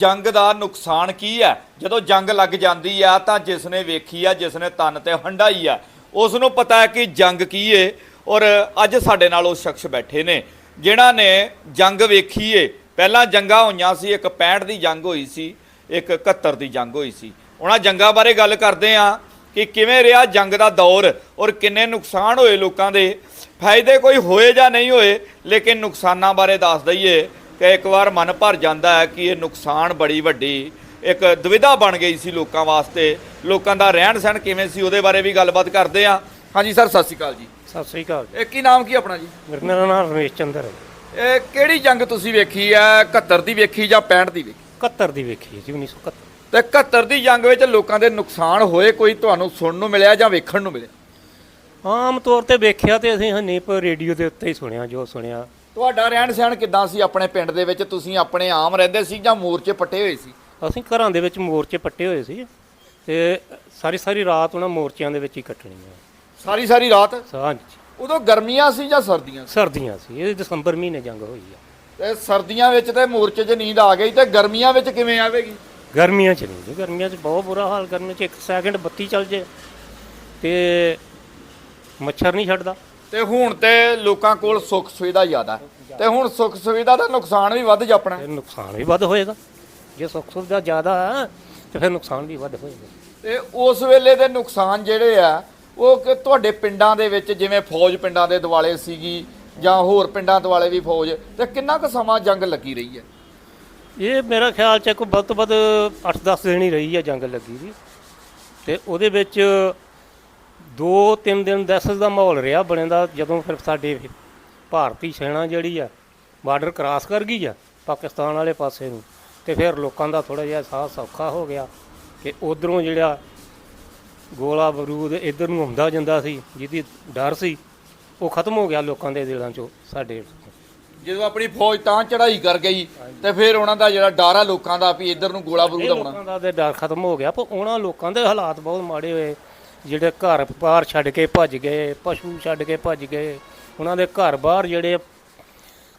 ਜੰਗ ਦਾ ਨੁਕਸਾਨ ਕੀ ਹੈ? ਜਦੋਂ ਜੰਗ ਲੱਗ ਜਾਂਦੀ ਆ, ਤਾਂ ਜਿਸ ਨੇ ਵੇਖੀ ਆ ਜਿਸ ਨੇ ਤਨ ਤੇ ਹੰਡਾਈ ਆ ਉਸ ਨੂੰ ਪਤਾ ਹੈ ਕਿ ਜੰਗ ਕੀ ਏ। ਔਰ ਅੱਜ ਸਾਡੇ ਨਾਲ ਉਹ ਸ਼ਖਸ ਬੈਠੇ ਨੇ, ਜਿਨ੍ਹਾਂ ਨੇ ਜੰਗ ਵੇਖੀ ਏ। ਪਹਿਲਾਂ ਜੰਗਾਂ ਹੋਈਆਂ ਸੀ, ਇੱਕ 65 ਦੀ ਜੰਗ ਹੋਈ ਸੀ, ਇੱਕ 71 ਦੀ ਜੰਗ ਹੋਈ ਸੀ। ਉਹਨਾਂ ਜੰਗਾਂ ਬਾਰੇ ਗੱਲ ਕਰਦੇ ਆ ਕਿ ਕਿਵੇਂ ਰਿਹਾ ਜੰਗ ਦਾ ਦੌਰ ਔਰ ਕਿੰਨੇ ਨੁਕਸਾਨ ਹੋਏ ਲੋਕਾਂ ਦੇ। ਫਾਇਦੇ ਕੋਈ ਹੋਏ ਜਾਂ ਨਹੀਂ ਹੋਏ, ਲੇਕਿਨ ਨੁਕਸਾਨਾਂ ਬਾਰੇ ਦੱਸ ਦਈਏ। ਕਿ ਇੱਕ ਵਾਰ ਮਨ ਭਰ ਜਾਂਦਾ ਹੈ ਕਿ ਇਹ ਨੁਕਸਾਨ ਬੜੀ ਵੱਡੀ ਇੱਕ ਦੁਵਿਧਾ ਬਣ ਗਈ ਸੀ ਲੋਕਾਂ ਵਾਸਤੇ। ਲੋਕਾਂ ਦਾ ਰਹਿਣ ਸਹਿਣ ਕਿਵੇਂ ਸੀ ਉਹਦੇ ਬਾਰੇ ਵੀ ਗੱਲਬਾਤ ਕਰਦੇ ਆ ਹਾਂਜੀ ਸਰ ਸਤਿ ਸ਼੍ਰੀ ਅਕਾਲ ਜੀ। ਸਤਿ ਸ੍ਰੀ ਅਕਾਲ ਇਹ ਕੀ ਨਾਮ ਕੀ ਆਪਣਾ ਜੀ? ਮੇਰਾ ਨਾਮ ਰਮੇਸ਼ ਚੰਦਰ ਹੈ। ਇਹ ਕਿਹੜੀ ਜੰਗ ਤੁਸੀਂ ਵੇਖੀ ਹੈ? 71 ਦੀ ਵੇਖੀ ਜਾਂ 65 ਦੀ ਵੇਖੀ? 71 ਦੀ ਵੇਖੀ ਹੈ ਜੀ 1971 ਤੇ 71 ਦੀ ਜੰਗ ਵਿੱਚ ਲੋਕਾਂ ਦੇ ਨੁਕਸਾਨ ਹੋਏ ਕੋਈ ਤੁਹਾਨੂੰ ਸੁਣਨ ਨੂੰ ਮਿਲਿਆ ਜਾਂ ਵੇਖਣ ਨੂੰ ਮਿਲਿਆ? ਆਮ ਤੌਰ ਤੇ ਵੇਖਿਆ ਤੇ ਅਸੀਂ ਹਨੀਪ ਰੇਡੀਓ ਦੇ ਉੱਤੇ ਹੀ ਸੁਣਿਆ ਜੋ ਸੁਣਿਆ। ਤੁਹਾਡਾ ਰਹਿਣ ਸਹਿਣ ਕਿੱਦਾਂ ਸੀ ਆਪਣੇ ਪਿੰਡ ਦੇ ਵਿੱਚ? ਤੁਸੀਂ ਆਪਣੇ ਆਮ ਰਹਿੰਦੇ ਸੀ ਜਾਂ ਮੋਰਚੇ ਪੱਟੇ ਹੋਏ ਸੀ? ਅਸੀਂ ਘਰਾਂ ਦੇ ਵਿੱਚ ਮੋਰਚੇ ਪੱਟੇ ਹੋਏ ਸੀ ਤੇ ਸਾਰੀ ਸਾਰੀ ਰਾਤ ਉਹਨਾਂ ਮੋਰਚਿਆਂ ਦੇ ਵਿੱਚ ਹੀ ਕੱਟਣੀ ਆ। ਸਾਰੀ ਸਾਰੀ ਰਾਤ? ਹਾਂਜੀ। ਉਦੋਂ ਗਰਮੀਆਂ ਸੀ ਜਾਂ ਸਰਦੀਆਂ ਸੀ? ਸਰਦੀਆਂ ਸੀ। ਇਹ ਦਸੰਬਰ ਮਹੀਨੇ ਜੰਗ ਹੋਈ ਆ। ਤੇ ਸਰਦੀਆਂ ਵਿੱਚ ਤੇ ਮੋਰਚੇ 'ਚ ਨੀਂਦ ਆ ਗਈ ਤੇ ਗਰਮੀਆਂ ਵਿੱਚ ਕਿਵੇਂ ਆਵੇਗੀ? ਗਰਮੀਆਂ ਚ ਨਹੀਂ ਜੀ। ਗਰਮੀਆਂ ਚ ਬਹੁਤ ਬੁਰਾ ਹਾਲ। ਗਰਮੀਆਂ ਚ ਇੱਕ ਸੈਕਿੰਡ ਬੱਤੀ ਚੱਲ ਜੇ ਤੇ ਮੱਛਰ ਨਹੀਂ ਛੱਡਦਾ। ਤੇ ਹੁਣ ਤੇ ਲੋਕਾਂ ਕੋਲ ਸੁੱਖ ਸੁਵਿਧਾ ਜ਼ਿਆਦਾ ਹੈ। ਤੇ ਹੁਣ ਸੁੱਖ ਸੁਵਿਧਾ ਦਾ ਨੁਕਸਾਨ ਵੀ ਵੱਧ ਜਾਪਣਾ ਨੁਕਸਾਨ ਵੀ ਵੱਧ ਹੋਏਗਾ। ਜੇ ਸੁੱਖ ਸੁਵਿਧਾ ਜ਼ਿਆਦਾ ਹੈ ਤੇ ਫਿਰ ਨੁਕਸਾਨ ਵੀ ਵੱਧ ਹੋਏਗਾ। ਤੇ ਉਸ ਵੇਲੇ ਦੇ ਨੁਕਸਾਨ ਜਿਹੜੇ ਆ ਉਹ ਕਿ ਤੁਹਾਡੇ ਪਿੰਡਾਂ ਦੇ ਵਿੱਚ ਜਿਵੇਂ ਫੌਜ ਪਿੰਡਾਂ ਦੇ ਦਿਵਾਲੇ ਸੀਗੀ ਜਾਂ ਹੋਰ ਪਿੰਡਾਂ ਦਿਵਾਲੇ ਵੀ ਫੌਜ ਤੇ ਕਿੰਨਾ ਕੁ ਸਮਾਂ ਜੰਗ ਲੱਗੀ ਰਹੀ ਹੈ? ਇਹ ਮੇਰਾ ਖਿਆਲ ਚ ਕੋਈ ਵੱਧ ਤੋਂ ਵੱਧ 8-10 ਦਿਨ ਹੀ ਰਹੀ ਹੈ ਜੰਗ ਲੱਗੀ ਦੀ। ਤੇ ਉਹਦੇ ਵਿੱਚ 2-3 ਦਿਨ ਦਹਿਸ਼ਤ ਦਾ ਮਾਹੌਲ ਰਿਹਾ ਬਣਦਾ ਜਦੋਂ ਫਿਰ ਸਾਡੇ ਭਾਰਤੀ ਸੈਨਾ ਜਿਹੜੀ ਆ ਬਾਰਡਰ ਕ੍ਰਾਸ ਕਰ ਗਈ ਆ ਪਾਕਿਸਤਾਨ ਵਾਲੇ ਪਾਸੇ ਨੂੰ ਤੇ ਫਿਰ ਲੋਕਾਂ ਦਾ ਥੋੜਾ ਜਿਹਾ ਸਾਹ ਸੌਖਾ ਹੋ ਗਿਆ ਕਿ ਉਧਰੋਂ ਜਿਹੜਾ ਗੋਲਾ ਬਰੂਦ ਇੱਧਰ ਨੂੰ ਆਉਂਦਾ ਜਾਂਦਾ ਸੀ ਜਿਹਦੀ ਡਰ ਸੀ ਉਹ ਖਤਮ ਹੋ ਗਿਆ ਲੋਕਾਂ ਦੇ ਦਿਲਾਂ ਚੋਂ ਸਾਡੇ ਜਦੋਂ ਆਪਣੀ ਫੌਜ ਤਾਂ ਚੜ੍ਹਾਈ ਕਰ ਗਈ ਤੇ ਫਿਰ ਉਹਨਾਂ ਦਾ ਜਿਹੜਾ ਡਰ ਆ ਲੋਕਾਂ ਦਾ ਵੀ ਇੱਧਰ ਨੂੰ ਗੋਲਾ ਬਰੂਦ ਆਉਣਾ। ਲੋਕਾਂ ਦਾ ਤੇ ਡਰ ਖਤਮ ਹੋ ਗਿਆ ਪਰ ਉਹਨਾਂ ਲੋਕਾਂ ਦੇ ਹਾਲਾਤ ਬਹੁਤ ਮਾੜੇ ਹੋਏ। ਜਿਹੜੇ ਘਰ ਬਾਹਰ ਛੱਡ ਕੇ ਭੱਜ ਗਏ ਪਸ਼ੂ ਛੱਡ ਕੇ ਭੱਜ ਗਏ ਉਹਨਾਂ ਦੇ ਘਰ ਬਾਹਰ ਜਿਹੜੇ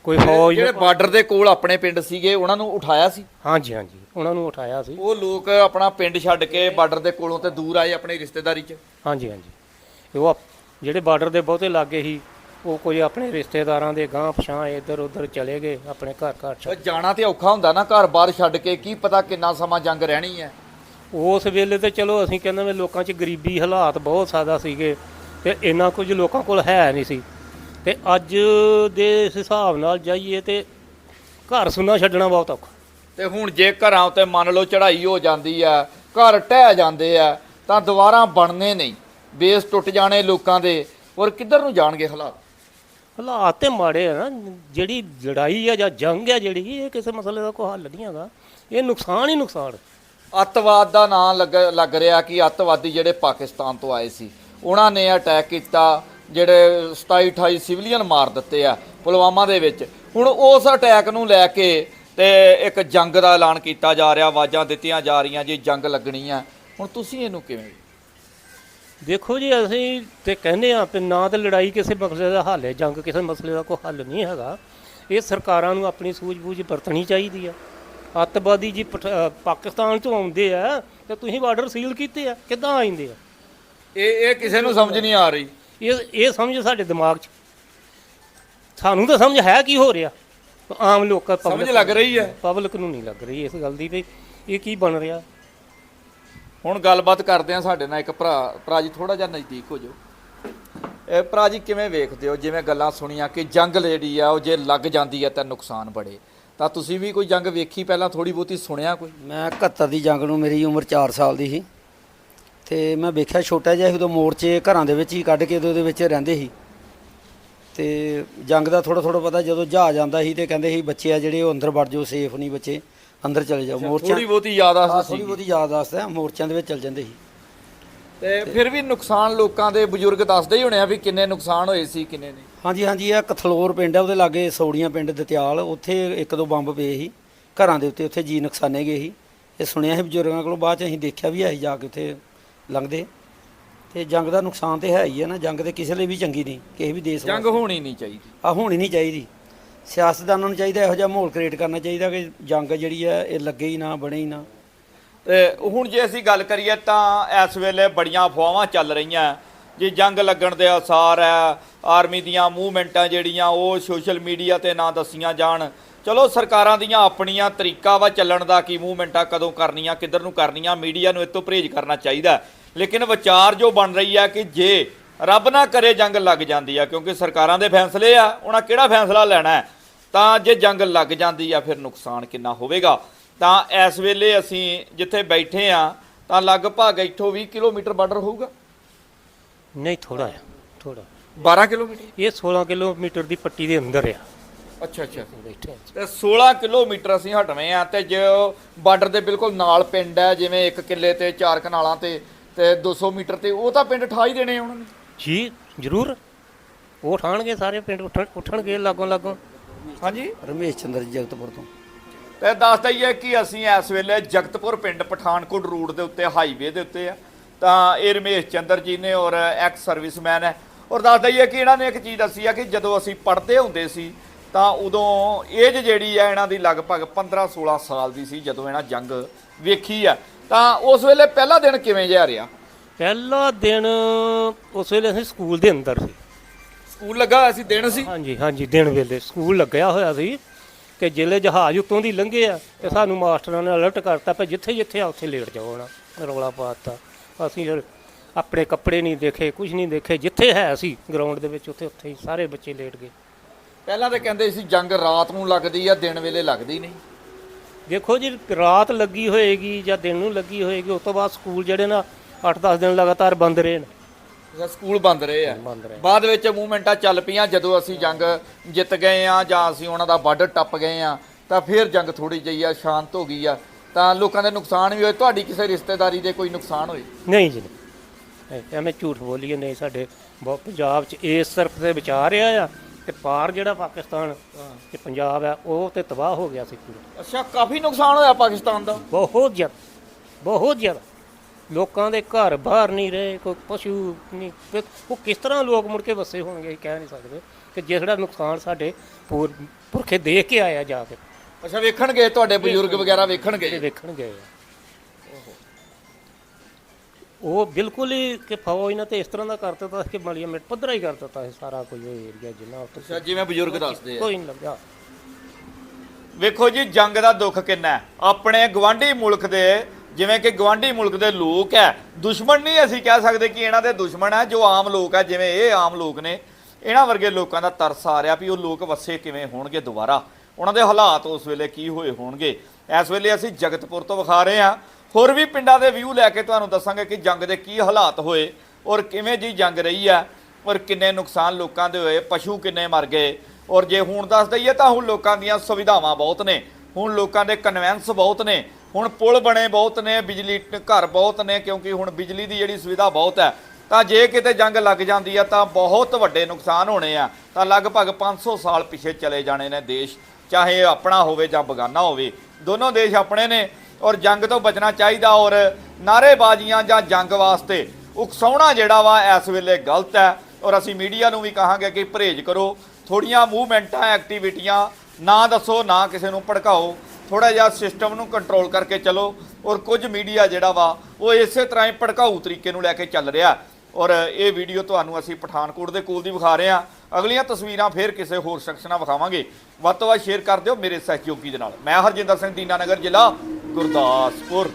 ਕੋਈ ਫੌਜ ਜਿਹੜੇ ਬਾਰਡਰ ਦੇ ਕੋਲ ਆਪਣੇ ਪਿੰਡ ਸੀਗੇ ਉਹਨਾਂ ਨੂੰ ਉਠਾਇਆ ਸੀ? ਹਾਂਜੀ ਹਾਂਜੀ ਉਹਨਾਂ ਨੂੰ ਉਠਾਇਆ ਸੀ। ਉਹ ਲੋਕ ਆਪਣਾ ਪਿੰਡ ਛੱਡ ਕੇ ਬਾਰਡਰ ਦੇ ਕੋਲੋਂ ਤੇ ਦੂਰ ਆਏ ਆਪਣੀ ਰਿਸ਼ਤੇਦਾਰੀ 'ਚ? ਹਾਂਜੀ ਹਾਂਜੀ। ਉਹ ਜਿਹੜੇ ਬਾਰਡਰ ਦੇ ਬਹੁਤੇ ਲਾਗੇ ਸੀ ਉਹ ਕੋਈ ਆਪਣੇ ਰਿਸ਼ਤੇਦਾਰਾਂ ਦੇ ਗਾਂਹ ਪਛਾਂ ਇੱਧਰ ਉੱਧਰ ਚਲੇ ਗਏ ਆਪਣੇ ਘਰ ਘਰ ਛੱਡ ਜਾਣਾ ਤੇ ਔਖਾ ਹੁੰਦਾ ਨਾ ਘਰ ਬਾਹਰ ਛੱਡ ਕੇ। ਕੀ ਪਤਾ ਕਿੰਨਾ ਸਮਾਂ ਜੰਗ ਰਹਿਣੀ ਹੈ? ਉਸ ਵੇਲੇ ਤੇ ਚਲੋ ਅਸੀਂ ਕਹਿੰਦੇ ਵੀ ਲੋਕਾਂ 'ਚ ਗਰੀਬੀ ਹਾਲਾਤ ਬਹੁਤ ਜ਼ਿਆਦਾ ਸੀਗੇ ਤੇ ਇੰਨਾ ਕੁਝ ਲੋਕਾਂ ਕੋਲ ਹੈ ਨਹੀਂ ਸੀ। ਤੇ ਅੱਜ ਦੇ ਇਸ ਹਿਸਾਬ ਨਾਲ ਜਾਈਏ ਤੇ ਘਰ ਸੁੰਨਾ ਛੱਡਣਾ ਬਹੁਤ ਔਖਾ। ਤੇ ਹੁਣ ਜੇ ਘਰਾਂ ਉੱਤੇ ਮੰਨ ਲਓ ਚੜ੍ਹਾਈ ਹੋ ਜਾਂਦੀ ਆ ਘਰ ਢਹਿ ਜਾਂਦੇ ਆ ਤਾਂ ਦੁਬਾਰਾ ਬਣਨੇ ਨਹੀਂ। ਬੇਸ ਟੁੱਟ ਜਾਣੇ ਲੋਕਾਂ ਦੇ। ਔਰ ਕਿੱਧਰ ਨੂੰ ਜਾਣਗੇ ਹਾਲਾਤ? ਹਾਲਾਤ ਤੇ ਮਾੜੇ ਆ ਨਾ। ਜਿਹੜੀ ਲੜਾਈ ਆ ਜਾਂ ਜੰਗ ਆ ਜਿਹੜੀ ਇਹ ਕਿਸੇ ਮਸਲੇ ਦਾ ਕੋਈ ਹੱਲ ਨਹੀਂ ਹੈਗਾ। ਇਹ ਨੁਕਸਾਨ ਹੀ ਨੁਕਸਾਨ। ਅੱਤਵਾਦ ਦਾ ਨਾਂ ਲੱਗ ਲੱਗ ਰਿਹਾ ਕਿ ਅੱਤਵਾਦੀ ਜਿਹੜੇ ਪਾਕਿਸਤਾਨ ਤੋਂ ਆਏ ਸੀ। ਉਹਨਾਂ ਨੇ ਅਟੈਕ ਕੀਤਾ, ਜਿਹੜੇ 27 28 ਸਿਵਲੀਅਨ ਮਾਰ ਦਿੱਤੇ ਆ ਪੁਲਵਾਮਾ ਦੇ ਵਿੱਚ। ਹੁਣ ਉਸ ਅਟੈਕ ਨੂੰ ਲੈ ਕੇ ਤੇ ਇੱਕ ਜੰਗ ਦਾ ਐਲਾਨ ਕੀਤਾ ਜਾ ਰਿਹਾ, ਆਵਾਜ਼ਾਂ ਦਿੱਤੀਆਂ ਜਾ ਰਹੀਆਂ ਜੀ, ਜੰਗ ਲੱਗਣੀ ਆ। ਹੁਣ ਤੁਸੀਂ ਇਹਨੂੰ ਕਿਵੇਂ ਦੇਖੋ ਜੀ, ਅਸੀਂ ਤੇ ਕਹਿੰਦੇ ਆ ਕਿ ਨਾ ਤਾਂ ਲੜਾਈ ਕਿਸੇ ਮਸਲੇ ਦਾ ਹੱਲ ਹੈ, ਜੰਗ ਕਿਸੇ ਮਸਲੇ ਦਾ ਕੋਈ ਹੱਲ ਨਹੀਂ ਹੈਗਾ। ਇਹ ਸਰਕਾਰਾਂ ਨੂੰ ਆਪਣੀ ਸੂਝ-ਬੂਝ ਵਰਤਣੀ ਚਾਹੀਦੀ ਆ। ਅੱਤਵਾਦੀ ਜੀ ਪਠ- ਪਾਕਿਸਤਾਨ ਤੋਂ ਆਉਂਦੇ ਆ ਤੇ ਤੁਸੀਂ ਬਾਰਡਰ ਸੀਲ ਕੀਤੇ ਆ ਕਿੱਦਾਂ ਆਉਂਦੇ ਆ? ਇਹ ਇਹ ਕਿਸੇ ਨੂੰ ਸਮਝ ਨਹੀਂ ਆ ਰਹੀ। ਇਹ ਇਹ ਸਮਝ ਸਾਡੇ ਦਿਮਾਗ 'ਚ। ਸਾਨੂੰ ਤਾਂ ਸਮਝ ਹੈ ਕੀ ਹੋ ਰਿਹਾ? ਆਮ ਲੋਕਾਂ ਸਮਝ ਲੱਗ ਰਹੀ ਹੈ। ਪਬਲਿਕ ਨੂੰ ਨਹੀਂ ਲੱਗ ਰਹੀ ਇਸ ਗੱਲ ਦੀ ਵੀ। ਇਹ ਕੀ ਬਣ ਰਿਹਾ? ਹੁਣ ਗੱਲਬਾਤ ਕਰਦੇ ਆ ਸਾਡੇ ਨਾਲ ਇੱਕ ਭਰਾ। ਭਰਾ ਜੀ ਥੋੜਾ ਜਿਹਾ ਨਜ਼ਦੀਕ ਹੋ ਜਾਓ। ਇਹ ਭਰਾ ਜੀ ਕਿਵੇਂ ਵੇਖਦੇ ਹੋ? ਜਿਵੇਂ ਗੱਲਾਂ ਸੁਣੀਆਂ ਕਿ ਜੰਗ ਜਿਹੜੀ ਆ ਉਹ ਜੇ ਲੱਗ ਜਾਂਦੀ ਹੈ ਤਾਂ ਨੁਕਸਾਨ ਬੜੇ। ਤਾਂ ਤੁਸੀਂ ਵੀ ਕੋਈ ਜੰਗ ਵੇਖੀ ਪਹਿਲਾਂ ਥੋੜੀ ਬਹੁਤੀ ਸੁਣਿਆ ਕੋਈ? ਮੈਂ 71 ਦੀ ਜੰਗ ਨੂੰ ਮੇਰੀ ਉਮਰ 4 ਸਾਲ ਦੀ ਸੀ। ਤੇ ਮੈਂ ਵੇਖਿਆ ਛੋਟਾ ਜਿਹਾ ਉਦੋਂ ਮੋਰਚੇ ਘਰਾਂ ਦੇ ਵਿੱਚ ਹੀ ਕੱਢ ਕੇ ਉਹਦੇ ਵਿੱਚ ਰਹਿੰਦੇ ਸੀ। ਤੇ ਜੰਗ ਦਾ ਥੋੜਾ ਥੋੜਾ ਪਤਾ ਜਦੋਂ ਜਹਾਜ਼ ਆਉਂਦਾ ਸੀ ਤੇ ਕਹਿੰਦੇ ਸੀ ਬੱਚੇ ਆ ਜਿਹੜੇ ਉਹ ਅੰਦਰ ਵੜ ਜਾਓ ਸੇਫ ਨਹੀਂ ਬੱਚੇ ਅੰਦਰ ਚਲੇ ਜਾਓ। ਮੋਰਚਿਆਂ ਥੋੜੀ ਬਹੁਤੀ ਯਾਦ ਆ ਥੋੜੀ ਸੀ ਬਹੁਤੀ ਯਾਦ ਆਸਤਾ ਮੋਰਚਿਆਂ ਦੇ ਵਿੱਚ ਚਲ ਜਾਂਦੇ ਸੀ। ਤੇ ਫਿਰ ਵੀ ਨੁਕਸਾਨ ਲੋਕਾਂ ਦੇ ਬਜ਼ੁਰਗ ਦੱਸਦੇ ਹੀ ਹੋਣੇ ਆ ਵੀ ਕਿੰਨੇ ਨੁਕਸਾਨ ਹੋਏ ਸੀ ਕਿੰਨੇ ਨਹੀਂ। ਹਾਂਜੀ ਹਾਂਜੀ ਇਹ ਕਥਲੋਰ ਪਿੰਡ ਹੈ ਉਹਦੇ ਲਾਗੇ ਸੌੜੀਆਂ ਪਿੰਡ ਦਤਿਆਲ ਉੱਥੇ ਇੱਕ ਦੋ ਬੰਬ ਪਏ ਸੀ ਘਰਾਂ ਦੇ ਉੱਤੇ ਉੱਥੇ ਜੀ ਨੁਕਸਾਨੇ ਗਏ ਸੀ। ਇਹ ਸੁਣਿਆ ਸੀ ਬਜ਼ੁਰਗਾਂ ਕੋਲੋਂ ਬਾਅਦ ਚ ਅਸੀਂ ਦੇਖਿਆ ਵੀ ਹੈ ਜਾ ਕੇ ਉੱਥੇ ਲੰਘਦੇ। ਤੇ ਜੰਗ ਦਾ ਨੁਕਸਾਨ ਤੇ ਹੈ ਹੀ ਹੈ ਨਾ ਜੰਗ ਤੇ ਕਿਸੇ ਲਈ ਵੀ ਚੰਗੀ ਨਹੀਂ ਕਿਸੇ ਵੀ ਦੇਸ਼ ਜੰਗ ਹੋਣੀ ਨਹੀਂ ਚਾਹੀਦੀ। ਆ ਹੋਣੀ ਨਹੀਂ ਚਾਹੀਦੀ। ਸਿਆਸਤਦਾਨਾਂ ਨੂੰ ਚਾਹੀਦਾ ਇਹੋ ਜਿਹਾ ਮਾਹੌਲ ਕ੍ਰੀਏਟ ਕਰਨਾ ਚਾਹੀਦਾ ਕਿ ਜੰਗ ਜਿਹੜੀ ਹੈ ਇਹ ਲੱਗੇ ਹੀ ਨਾ ਬਣੇ ਹੀ ਨਾ। ਤੇ ਹੁਣ ਜੇ ਅਸੀਂ ਗੱਲ ਕਰੀਏ ਤਾਂ ਇਸ ਵੇਲੇ ਬੜੀਆਂ ਅਫਵਾਹਾਂ ਚੱਲ ਰਹੀਆਂ। ਜੀ ਜੰਗ ਲੱਗਣ ਦੇ ਅਸਾਰ ਹੈ, ਆਰਮੀ ਦੀਆਂ ਮੂਵਮੈਂਟਾਂ ਜਿਹੜੀਆਂ ਉਹ ਸੋਸ਼ਲ ਮੀਡੀਆ ਤੇ ਨਾ ਦੱਸੀਆਂ ਜਾਣ। ਚਲੋ, ਸਰਕਾਰਾਂ ਦੀਆਂ ਆਪਣੀਆਂ ਤਰੀਕਾ ਵਾ ਚੱਲਣ ਦਾ, ਕੀ ਮੂਵਮੈਂਟਾਂ ਕਦੋਂ ਕਰਨੀਆਂ, ਕਿੱਧਰ ਨੂੰ ਕਰਨੀਆਂ, ਮੀਡੀਆ ਨੂੰ ਇਹ ਤੋਂ ਪਰਹੇਜ਼ ਕਰਨਾ ਚਾਹੀਦਾ ਲੇਕਿਨ ਵਿਚਾਰ ਜੋ ਬਣ ਰਹੀ ਹੈ ਕਿ ਜੇ ਰੱਬ ਨਾ ਕਰੇ ਜੰਗ ਲੱਗ ਜਾਂਦੀ ਆ, ਕਿਉਂਕਿ ਸਰਕਾਰਾਂ ਦੇ ਫੈਸਲੇ ਆ, ਉਹਨਾਂ ਕਿਹੜਾ ਫੈਸਲਾ ਲੈਣਾ ਹੈ? ਤਾਂ ਜੇ ਜੰਗ ਲੱਗ ਜਾਂਦੀ ਆ, ਫਿਰ ਨੁਕਸਾਨ ਕਿੰਨਾ ਹੋਵੇਗਾ? ਤਾਂ ਇਸ ਵੇਲੇ ਅਸੀਂ ਜਿੱਥੇ ਬੈਠੇ ਆ, ਤਾਂ ਲਗਭਗ ਇੱਥੋਂ 20 ਕਿਲੋਮੀਟਰ ਬਾਰਡਰ ਹੋਊਗਾ। ਨਹੀਂ ਥੋੜਾ ਆ ਥੋੜਾ 12 ਕਿਲੋਮੀਟਰ? ਇਹ 16 ਕਿਲੋਮੀਟਰ ਦੀ ਪੱਟੀ ਦੇ ਅੰਦਰ ਆ। ਅੱਛਾ ਅੱਛਾ। ਬੈਠੇ ਹਾਂ। ਤੇ 16 ਕਿਲੋਮੀਟਰ ਅਸੀਂ ਹਟਵੇਂ ਆ ਤੇ ਜੋ ਬਾਰਡਰ ਦੇ ਬਿਲਕੁਲ ਨਾਲ ਪਿੰਡ ਹੈ ਜਿਵੇਂ ਇੱਕ ਕਿੱਲੇ ਤੇ ਚਾਰ ਕਨਾਲਾਂ ਤੇ ਤੇ 200 ਮੀਟਰ ਤੇ ਉਹ ਤਾਂ ਪਿੰਡ ਠਾ ਹੀ ਦੇਣੇ ਆ ਉਹਨਾਂ ਨੇ। ਜੀ ਜ਼ਰੂਰ। ਉਹ ਠਾਣਗੇ ਸਾਰੇ ਪਿੰਡ ਉੱਠਣ ਉੱਠਣਗੇ ਲਾਗੋਂ ਲਾਗੋਂ। ਹਾਂਜੀ? ਰਮੇਸ਼ ਚੰਦਰ ਜੀ ਜਗਤਪੁਰ ਤੋਂ। ਤੇ ਦੱਸ ਦਈਏ ਕਿ ਅਸੀਂ ਇਸ ਵੇਲੇ ਜਗਤਪੁਰ ਪਿੰਡ ਪਠਾਨਕੋਟ ਰੂਟ ਦੇ ਉੱਤੇ ਹਾਈਵੇ ਦੇ ਉੱਤੇ ਆ। ਤਾਂ ਇਹ ਰਮੇਸ਼ ਚੰਦਰ ਜੀ ਨੇ ਔਰ ਐਕਸ ਸਰਵਿਸਮੈਨ ਹੈ। ਔਰ ਦੱਸ ਦਈਏ ਕਿ ਇਹਨਾਂ ਨੇ ਇੱਕ ਚੀਜ਼ ਦੱਸੀ ਆ ਕਿ ਜਦੋਂ ਅਸੀਂ ਪੜ੍ਹਦੇ ਹੁੰਦੇ ਸੀ ਤਾਂ ਉਦੋਂ ਏਜ ਜਿਹੜੀ ਆ ਇਹਨਾਂ ਦੀ ਲਗਭਗ 15 16 ਸਾਲ ਦੀ ਸੀ ਜਦੋਂ ਇਹਨਾਂ ਜੰਗ ਵੇਖੀ ਆ। ਤਾਂ ਉਸ ਵੇਲੇ ਪਹਿਲਾ ਦਿਨ ਕਿਵੇਂ ਜਿਹਾ ਰਿਹਾ? ਪਹਿਲਾ ਦਿਨ ਉਸ ਵੇਲੇ ਅਸੀਂ ਸਕੂਲ ਦੇ ਅੰਦਰ ਸੀ। ਸਕੂਲ ਲੱਗਾ ਹੋਇਆ ਸੀ ਦਿਨ ਸੀ? ਹਾਂਜੀ ਹਾਂਜੀ ਦਿਨ ਵੇਲੇ। ਸਕੂਲ ਲੱਗਿਆ ਹੋਇਆ ਸੀ ਕਿ ਜਿਹੜੇ ਜਹਾਜ਼ ਉੱਤੋਂ ਦੀ ਲੰਘੇ ਆ ਤੇ ਸਾਨੂੰ ਮਾਸਟਰਾਂ ਨੇ ਅਲਰਟ ਕਰਤਾ ਕਿ ਜਿੱਥੇ ਜਿੱਥੇ ਆ ਉੱਥੇ ਲੇਟ ਜਾਓ ਨਾ ਰੌਲਾ ਪਾਤਾ ਅਸੀਂ ਫਿਰ ਆਪਣੇ ਕੱਪੜੇ ਨਹੀਂ ਦੇਖੇ ਕੁਝ ਨਹੀਂ ਦੇਖੇ। ਜਿੱਥੇ ਹੈ ਸੀ ਗਰਾਊਂਡ ਦੇ ਵਿੱਚ ਉੱਥੇ ਉੱਥੇ ਹੀ ਸਾਰੇ ਬੱਚੇ ਲੇਟ ਗਏ। ਪਹਿਲਾਂ ਤਾਂ ਕਹਿੰਦੇ ਸੀ ਜੰਗ ਰਾਤ ਨੂੰ ਲੱਗਦੀ ਆ ਦਿਨ ਵੇਲੇ ਲੱਗਦੀ ਨਹੀਂ। ਦੇਖੋ ਜੀ ਰਾਤ ਲੱਗੀ ਹੋਏਗੀ ਜਾਂ ਦਿਨ ਨੂੰ ਲੱਗੀ ਹੋਏਗੀ ਉਸ ਤੋਂ ਬਾਅਦ ਸਕੂਲ ਜਿਹੜੇ ਨਾ 8-10 ਦਿਨ ਲਗਾਤਾਰ ਬੰਦ ਰਹੇ ਨੇ। ਜਾਂ ਸਕੂਲ ਬੰਦ ਰਹੇ ਆ। ਬੰਦ ਰਹੇ। ਬਾਅਦ ਵਿੱਚ ਮੂਵਮੈਂਟਾਂ ਚੱਲ ਪਈਆਂ ਜਦੋਂ ਅਸੀਂ ਜੰਗ ਜਿੱਤ ਗਏ ਆ ਜਾਂ ਅਸੀਂ ਉਹਨਾਂ ਦਾ ਬਾਰਡਰ ਟੱਪ ਗਏ ਆ ਤਾਂ ਫਿਰ ਜੰਗ ਥੋੜੀ ਜਿਹੀ ਆ ਸ਼ਾਂਤ ਹੋ ਗਈ ਆ। ਤਾਂ ਲੋਕਾਂ ਦੇ ਨੁਕਸਾਨ ਵੀ ਹੋਏ ਤੁਹਾਡੀ ਕਿਸੇ ਰਿਸ਼ਤੇਦਾਰੀ ਦੇ ਕੋਈ ਨੁਕਸਾਨ ਹੋਏ? ਨਹੀਂ ਜੀ ਨਹੀਂ। ਐਵੇਂ ਝੂਠ ਬੋਲੀਏ ਨਹੀਂ ਸਾਡੇ ਬਹੁਤ ਪੰਜਾਬ 'ਚ ਇਸ ਤਰਫ ਤੇ ਵਿਚਾਰ ਰਿਹਾ ਆ ਤੇ ਪਾਰ ਜਿਹੜਾ ਪਾਕਿਸਤਾਨ ਤੇ ਪੰਜਾਬ ਆ ਉਹ ਤੇ ਤਬਾਹ ਹੋ ਗਿਆ ਸੀ ਪੂਰਾ। ਅੱਛਾ ਕਾਫੀ ਨੁਕਸਾਨ ਹੋਇਆ ਪਾਕਿਸਤਾਨ ਦਾ? ਬਹੁਤ ਜ਼ਿਆਦਾ ਬਹੁਤ ਜ਼ਿਆਦਾ। ਲੋਕਾਂ ਦੇ ਘਰ ਬਾਹਰ ਨਹੀਂ ਰਹੇ ਕੋਈ ਪਸ਼ੂ ਨਹੀਂ। ਉਹ ਕਿਸ ਤਰ੍ਹਾਂ ਲੋਕ ਮੁੜ ਕੇ ਵਸੇ ਹੋਣਗੇ ਅਸੀਂ ਕਹਿ ਨਹੀਂ ਸਕਦੇ। ਕਿ ਜਿਹੜਾ ਨੁਕਸਾਨ ਸਾਡੇ ਪੂਰ- ਪੁਰਖੇ ਦੇਖ ਕੇ ਆਇਆ ਜਾ ਕੇ। ਅੱਛਾ ਵੇਖਣ ਗਏ ਤੁਹਾਡੇ ਬਜ਼ੁਰਗ ਵਗੈਰਾ ਵੇਖਣ ਜਿਹੜੇ ਗਏ ਵੇਖਣ ਗਏ ਆ ਉਹ ਬਿਲਕੁਲ ਹੀ ਕਿ ਫੌਜ ਨੇ ਤੇ ਇਸ ਤਰ੍ਹਾਂ ਦਾ ਕਰ ਦਿੱਤਾ ਕਿ ਮਲੀਆ ਮਿੰਟ ਪੱਧਰਾ ਹੀ ਕਰ ਦਿੱਤਾ ਸਾਰਾ ਕੋਈ ਉਹ ਏਰੀਆ ਜਿੰਨਾ ਉੱਥੇ ਅੱਛਾ ਜਿਵੇਂ ਬਜ਼ੁਰਗ ਦੱਸਦੇ ਆ। ਕੋਈ ਨਹੀਂ ਲੱਗਾ ਵੇਖੋ ਜੀ ਜੰਗ ਦਾ ਦੁੱਖ ਕਿੰਨਾ ਹੈ? ਆਪਣੇ ਗਵਾਂਢੀ ਮੁਲਕ ਦੇ ਜਿਵੇਂ ਕਿ ਗਵਾਂਢੀ ਮੁਲਕ ਦੇ ਲੋਕ ਹੈ ਦੁਸ਼ਮਣ ਨਹੀਂ ਅਸੀਂ ਕਹਿ ਸਕਦੇ ਕਿ ਇਹਨਾਂ ਦੇ ਦੁਸ਼ਮਣ ਹੈ ਜੋ ਆਮ ਲੋਕ ਹੈ ਜਿਵੇਂ ਇਹ ਆਮ ਲੋਕ ਨੇ ਇਹਨਾਂ ਵਰਗੇ ਲੋਕਾਂ ਦਾ ਤਰਸ ਆ ਰਿਹਾ ਵੀ ਉਹ ਲੋਕ ਵਸੇ ਕਿਵੇਂ ਹੋਣਗੇ ਦੁਬਾਰਾ। ਉਹਨਾਂ ਦੇ ਹਾਲਾਤ ਉਸ ਵੇਲੇ ਕੀ ਹੋਏ ਹੋਣਗੇ। ਇਸ ਵੇਲੇ ਅਸੀਂ ਜਗਤਪੁਰ ਤੋਂ ਵਿਖਾ ਰਹੇ ਹਾਂ। ਹੋਰ ਵੀ ਪਿੰਡਾਂ ਦੇ ਵਿਊ ਲੈ ਕੇ ਤੁਹਾਨੂੰ ਦੱਸਾਂਗੇ ਕਿ ਜੰਗ ਦੇ ਕੀ ਹਾਲਾਤ ਹੋਏ ਔਰ ਕਿਵੇਂ ਜੀ ਜੰਗ ਰਹੀ ਹੈ ਔਰ ਕਿੰਨੇ ਨੁਕਸਾਨ ਲੋਕਾਂ ਦੇ ਹੋਏ, ਪਸ਼ੂ ਕਿੰਨੇ ਮਰ ਗਏ। ਔਰ ਜੇ ਹੁਣ ਦੱਸ ਦਈਏ ਤਾਂ ਹੁਣ ਲੋਕਾਂ ਦੀਆਂ ਸੁਵਿਧਾਵਾਂ ਬਹੁਤ ਨੇ। ਹੁਣ ਲੋਕਾਂ ਦੇ ਕਨਵੈਂਸ ਬਹੁਤ ਨੇ। ਹੁਣ ਪੁਲ ਬਣੇ ਬਹੁਤ ਨੇ, ਬਿਜਲੀ ਘਰ ਬਹੁਤ ਨੇ ਕਿਉਂਕਿ ਹੁਣ ਬਿਜਲੀ ਦੀ ਜਿਹੜੀ ਸੁਵਿਧਾ ਬਹੁਤ ਹੈ। ਤਾਂ ਜੇ ਕਿਤੇ ਜੰਗ ਲੱਗ ਜਾਂਦੀ ਆ ਤਾਂ ਬਹੁਤ ਵੱਡੇ ਨੁਕਸਾਨ ਹੋਣੇ ਆ। ਤਾਂ ਲਗਭਗ 500 ਸਾਲ ਪਿੱਛੇ ਚਲੇ ਜਾਣੇ ਨੇ ਦੇਸ਼। ਚਾਹੇ ਆਪਣਾ ਹੋਵੇ ਜਾਂ ਬਗਾਨਾ ਹੋਵੇ, ਦੋਨੋਂ ਦੇਸ਼ ਆਪਣੇ ਨੇ ਔਰ ਜੰਗ ਤੋਂ ਬਚਣਾ ਚਾਹੀਦਾ ਔਰ ਨਾਅਰੇਬਾਜ਼ੀਆਂ ਜਾਂ ਜੰਗ ਵਾਸਤੇ ਉਕਸਾਉਣਾ ਜਿਹੜਾ ਵਾ ਇਸ ਵੇਲੇ ਗਲਤ ਹੈ। ਔਰ ਅਸੀਂ ਮੀਡੀਆ ਨੂੰ ਵੀ ਕਹਾਂਗੇ ਕਿ ਪਰਹੇਜ਼ ਕਰੋ, ਥੋੜੀਆਂ ਮੂਵਮੈਂਟਾਂ, ਐਕਟੀਵਿਟੀਆਂ ਨਾ ਦੱਸੋ, ਨਾ ਕਿਸੇ ਨੂੰ ਭੜਕਾਓ ਥੋੜਾ ਜਿਹਾ ਸਿਸਟਮ ਨੂੰ ਕੰਟਰੋਲ ਕਰਕੇ ਚੱਲੋ ਔਰ ਕੁਝ ਮੀਡੀਆ ਜਿਹੜਾ ਵਾ ਉਹ ਇਸੇ ਤਰ੍ਹਾਂ ਹੀ ਭੜਕਾਊ ਤਰੀਕੇ ਨੂੰ ਲੈ ਕੇ ਚੱਲ ਰਿਹਾ। ਔਰ ਇਹ ਵੀਡੀਓ ਤੁਹਾਨੂੰ ਅਸੀਂ ਪਠਾਨਕੋਟ ਦੇ ਕੋਲ ਦੀ ਵਿਖਾ ਰਹੇ ਹਾਂ। ਅਗਲੀਆਂ ਤਸਵੀਰਾਂ ਫੇਰ ਕਿਸੇ ਹੋਰ ਸ਼ਖਸ ਨਾਲ ਵਿਖਾਵਾਂਗੇ। ਵੱਧ ਤੋਂ ਵੱਧ ਸ਼ੇਅਰ ਕਰ ਦਿਓ ਮੇਰੇ ਸਹਿਯੋਗੀ ਦੇ ਨਾਲ। ਮੈਂ ਹਰਜਿੰਦਰ ਸਿੰਘ ਦੀਨਾਨਗਰ ਜ਼ਿਲ੍ਹਾ ਗੁਰਦਾਸਪੁਰ।